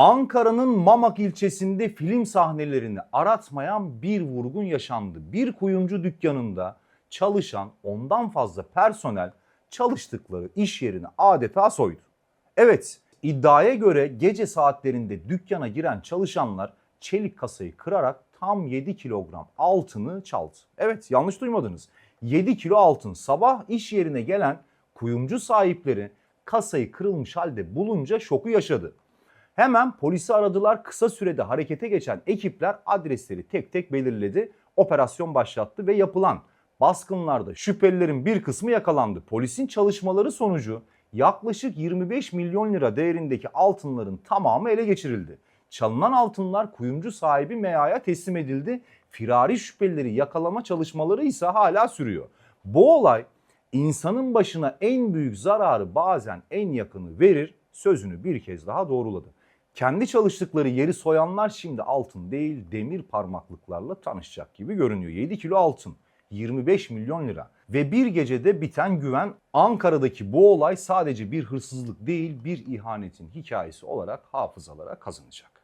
Ankara'nın Mamak ilçesinde film sahnelerini aratmayan bir vurgun yaşandı. Bir kuyumcu dükkanında çalışan ondan fazla personel çalıştıkları iş yerini adeta soydu. Evet, iddiaya göre gece saatlerinde dükkana giren çalışanlar çelik kasayı kırarak tam 7 kilogram altını çaldı. Evet, yanlış duymadınız. 7 kilo altın sabah iş yerine gelen kuyumcu sahipleri kasayı kırılmış halde bulunca şoku yaşadı. Hemen polisi aradılar. Kısa sürede harekete geçen ekipler adresleri tek tek belirledi. Operasyon başlattı ve yapılan baskınlarda şüphelilerin bir kısmı yakalandı. Polisin çalışmaları sonucu yaklaşık 25 milyon lira değerindeki altınların tamamı ele geçirildi. Çalınan altınlar kuyumcu sahibi MEA'ya teslim edildi. Firari şüphelileri yakalama çalışmaları ise hala sürüyor. Bu olay insanın başına en büyük zararı bazen en yakını verir sözünü bir kez daha doğruladı. Kendi çalıştıkları yeri soyanlar şimdi altın değil demir parmaklıklarla tanışacak gibi görünüyor. 7 kilo altın, 25 milyon lira ve bir gecede biten güven Ankara'daki bu olay sadece bir hırsızlık değil bir ihanetin hikayesi olarak hafızalara kazanacak.